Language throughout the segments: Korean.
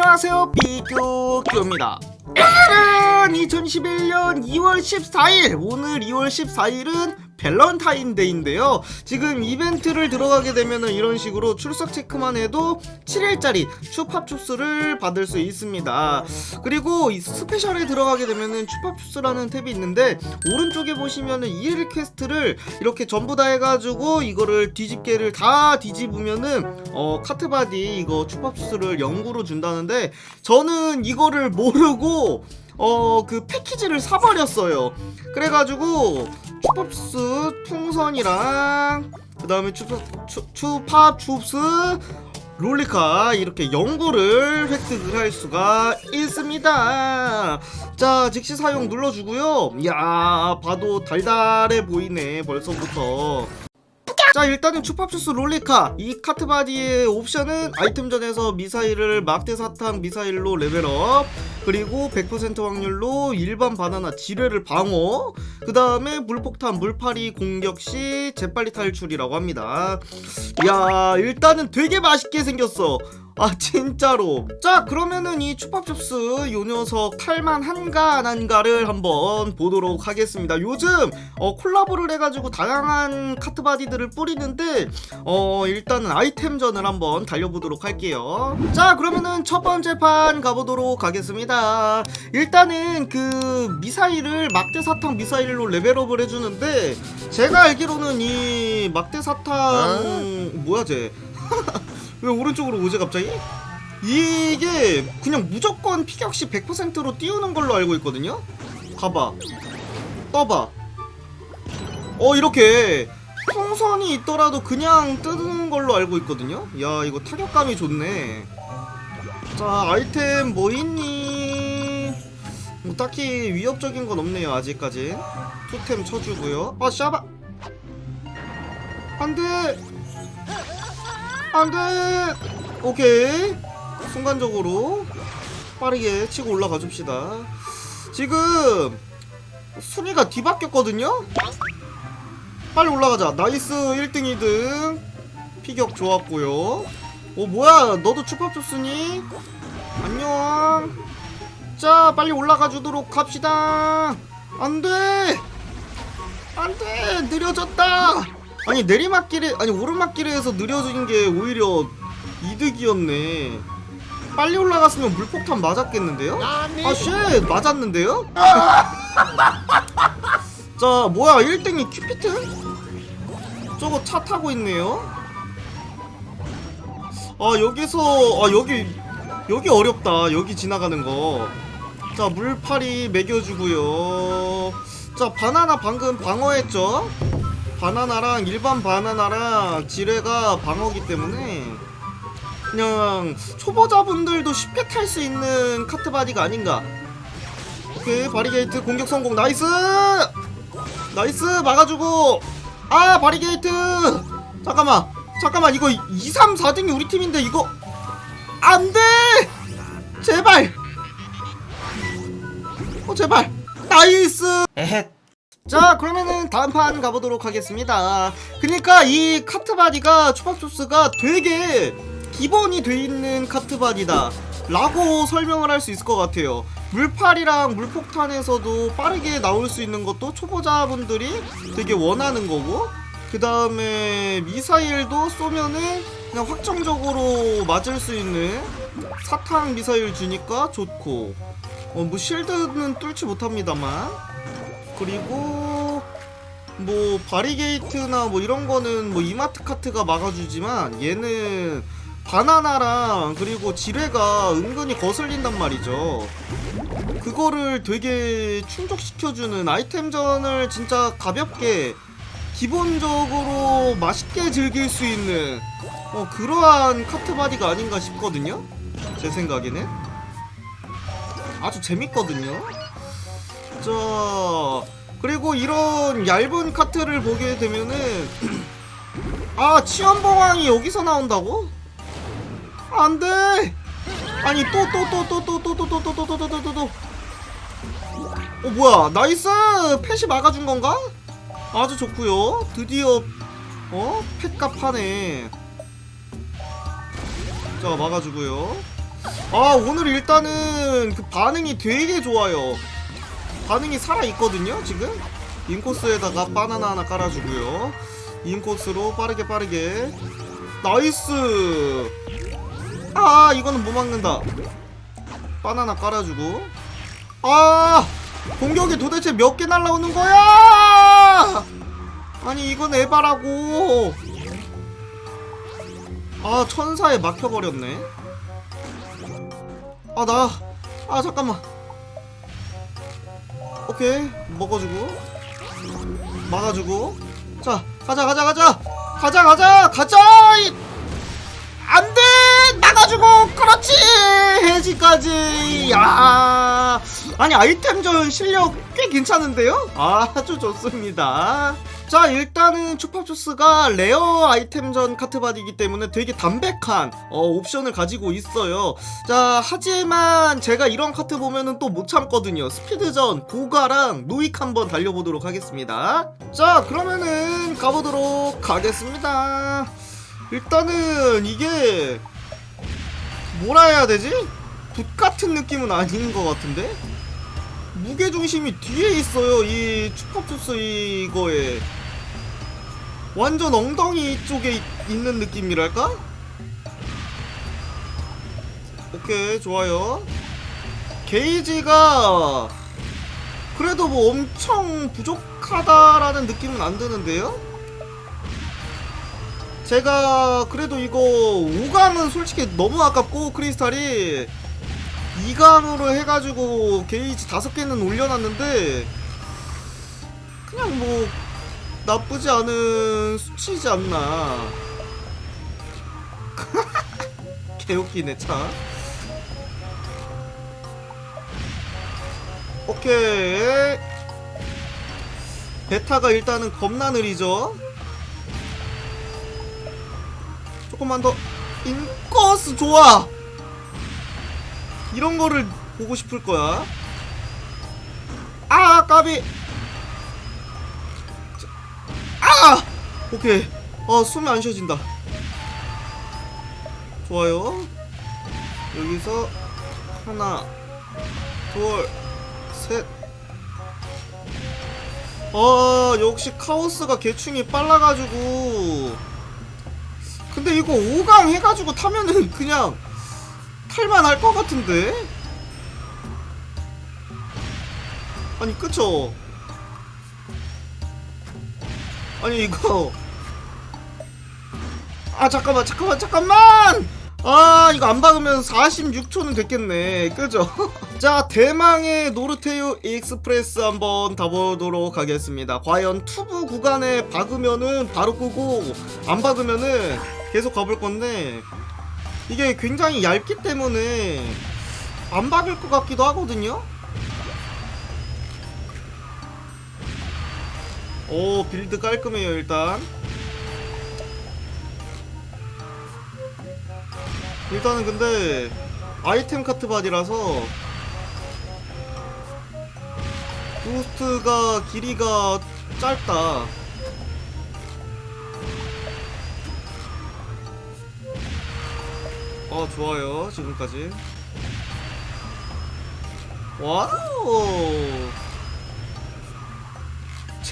안녕하세요 오늘은 2021년 2월 14일. 오늘 2월 14일은 밸런타인데이인데요. 지금 이벤트를 들어가게 되면은 이런 식으로 출석 체크만 해도 7일짜리 추팝춥스를 받을 수 있습니다. 그리고 이 스페셜에 들어가게 되면은 추팝춥스라는 탭이 있는데 오른쪽에 보시면은 2일 퀘스트를 이렇게 전부 다 해가지고 이거를 뒤집개를 다 뒤집으면은 어 카트바디 이거 추팝춥스를 영구로 준다는데 저는 이거를 모르고 어 그 패키지를 사버렸어요 그래가지고 추팝춥스 풍선이랑 그 다음에 추팝 춥스 롤리카 이렇게 영구를 획득을 할 수가 있습니다. 자, 즉시 사용 눌러주고요. 이야, 봐도 달달해 보이네, 벌써부터. 자 일단은 추팝추스 롤리카 이 카트바디의 옵션은 아이템전에서 미사일을 막대 사탕 미사일로 레벨업 그리고 100% 확률로 일반 바나나 지뢰를 방어. 그 다음에 물폭탄 물파리 공격 시 재빨리 탈출이라고 합니다. 야 일단은 되게 맛있게 생겼어. 아 진짜로. 자 그러면은 이 추팝춥스 요 녀석 탈만 한가 안 한가를 한번 보도록 하겠습니다. 요즘 어 콜라보를 해가지고 다양한 카트바디들을 뿌리는데 어 일단은 아이템전을 한번 달려보도록 할게요. 자 그러면은 첫 번째 판 가보도록 하겠습니다 일단은 그 미사일을 막대 사탕 미사일로 레벨업을 해주는데 제가 알기로는 이 막대 사탕 뭐야 쟤 왜 오른쪽으로 오지 갑자기? 이게 그냥 무조건 피격시 100%로 띄우는 걸로 알고 있거든요? 가봐 떠봐 어 이렇게 풍선이 있더라도 그냥 뜨는 걸로 알고 있거든요? 야 이거 타격감이 좋네 자 아이템 뭐 있니? 뭐 딱히 위협적인 건 없네요 아직까지. 토템 쳐주고요. 아 샤바! 안돼! 안돼! 오케이. 순간적으로 빠르게 치고 올라가 줍시다. 지금 순위가 뒤바뀌었거든요? 빨리 올라가자. 나이스. 1등 2등. 피격 좋았고요. 오 뭐야. 너도 추팝 줬으니? 안녕 자 빨리 올라가 주도록 합시다. 안돼! 안돼! 느려졌다! 아니 내리막길에 아니 오르막길에서 느려진 게 오히려 이득이었네. 빨리 올라갔으면 물폭탄 맞았겠는데요? 아쉣! 맞았는데요? 자 뭐야 1등이 큐피트? 저거 차 타고 있네요. 아 여기서 아 여기 여기 어렵다. 여기 지나가는 거 자 물파리 먹여주고요. 자 바나나 방금 방어했죠? 바나나랑 일반 바나나랑 지뢰가 방어기 때문에 그냥 초보자분들도 쉽게 탈 수 있는 카트바디가 아닌가. 오케이 바리게이트 공격 성공. 나이스! 나이스! 막아주고! 아 바리게이트! 잠깐만. 잠깐만 이거 2, 3, 4등이 우리 팀인데 이거 안돼! 제발 어 제발. 나이스. 에헷. 자 그러면은 다음 판 가보도록 하겠습니다. 그니까 이 카트바디가 초밥소스가 되게 기본이 돼 있는 카트바디다. 라고 설명을 할 수 있을 것 같아요. 물팔이랑 물폭탄에서도 빠르게 나올 수 있는 것도 초보자분들이 되게 원하는 거고 그 다음에 미사일도 쏘면은 그냥 확정적으로 맞을 수 있는 사탕 미사일 주니까 좋고 어뭐 실드는 뚫지 못합니다만 그리고 뭐 바리게이트나 뭐 이런 거는 뭐 이마트 카트가 막아주지만 얘는 바나나랑 그리고 지뢰가 은근히 거슬린단 말이죠. 그거를 되게 충족시켜주는 아이템전을 진짜 가볍게 기본적으로 맛있게 즐길 수 있는 어, 그러한 카트 바디가 아닌가 싶거든요. 제 생각에는 아주 재밌거든요. 자 그리고 이런 얇은 카트를 보게 되면은 아 치연봉황이 여기서 나온다고? 안돼 아니 또또또 또 또 또 또 또 또 또 또 또 또또 어 뭐야 나이스 펫이 막아준 건가? 아주 좋고요 드디어 어? 펫값 하네 자 막아주고요 아 오늘 일단은 그 반응이 되게 좋아요. 반응이 살아있거든요 지금? 인코스에다가 바나나 하나 깔아주고요. 인코스로 빠르게 빠르게. 나이스! 아 이거는 못 막는다. 바나나 깔아주고. 아! 공격이 도대체 몇 개 날라오는 거야? 아니 이건 에바라고. 아 천사에 막혀버렸네 아 나. 아 잠깐만. 오케이. 먹어주고. 막아주고. 자 가자 가자 가자. 가자 가자. 가자! 이- 안 돼! 나가주고! 그렇지! 해지까지. 야. 아니 아이템전 실력 꽤 괜찮은데요? 아주 좋습니다 자 일단은 추파추스가 레어 아이템전 카트바디이기 때문에 되게 담백한 어, 옵션을 가지고 있어요. 자 하지만 제가 이런 카트 보면은 또 못 참거든요. 스피드전 고가랑 노익 한번 달려보도록 하겠습니다. 자 그러면은 가보도록 하겠습니다. 일단은 이게 뭐라 해야 되지? 붓 같은 느낌은 아닌 것 같은데? 무게 중심이 뒤에 있어요 이 추파추스 이거에 완전 엉덩이 쪽에 있- 있는 느낌이랄까? 오케이 좋아요 게이지가 그래도 뭐 엄청 부족하다라는 느낌은 안 드는데요? 제가 그래도 이거 5강은 솔직히 너무 아깝고 크리스탈이 2강으로 해가지고 게이지 5개는 올려놨는데 그냥 뭐 나쁘지 않은 수치지 않나. 개웃기네 참. 오케이. 베타가 일단은 겁나 느리죠? 조금만 더. 인코스 좋아! 이런 거를 보고 싶을 거야. 아 까비 오케이. 어 숨이 안 쉬어진다. 좋아요. 여기서 하나 둘셋. 아 역시 카오스가 개충이 빨라가지고. 근데 이거 5강 해가지고 타면은 그냥 탈만 할 것 같은데? 아니 그쵸 아니 이거. 아 잠깐만 잠깐만 잠깐만! 아 이거 안 박으면 46초는 됐겠네. 그죠? 자 대망의 노르테유 익스프레스 한번 타보도록 하겠습니다. 과연 투부 구간에 박으면은 바로 끄고 안 박으면은 계속 가볼 건데 이게 굉장히 얇기 때문에 안 박을 것 같기도 하거든요 오 빌드 깔끔해요 일단. 일단은 근데 아이템 카트 바디라서 부스트가 길이가 짧다. 어 좋아요 지금까지. 와우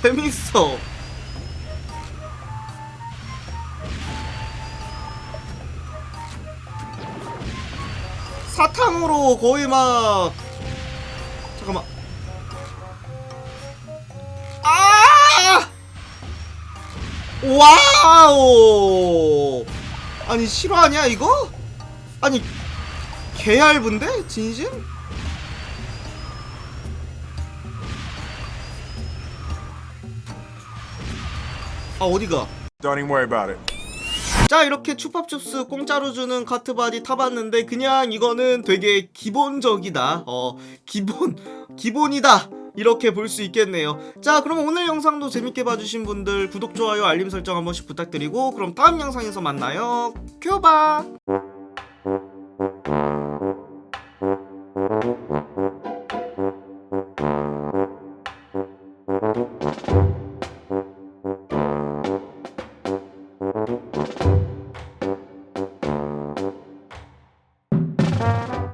재밌어. 사탕으로 거의 막 잠깐만. 아! 와우! 아니 실화냐 이거? 아니 개 얇은데? 진심? 아 어디가? Don't even worry about it. 자 이렇게 추팝춥스 공짜로 주는 카트바디 타봤는데 그냥 이거는 되게 기본적이다. 어 기본 기본이다. 이렇게 볼 수 있겠네요. 자 그럼 오늘 영상도 재밌게 봐주신 분들 구독 좋아요 알림 설정 한 번씩 부탁드리고 그럼 다음 영상에서 만나요. 큐바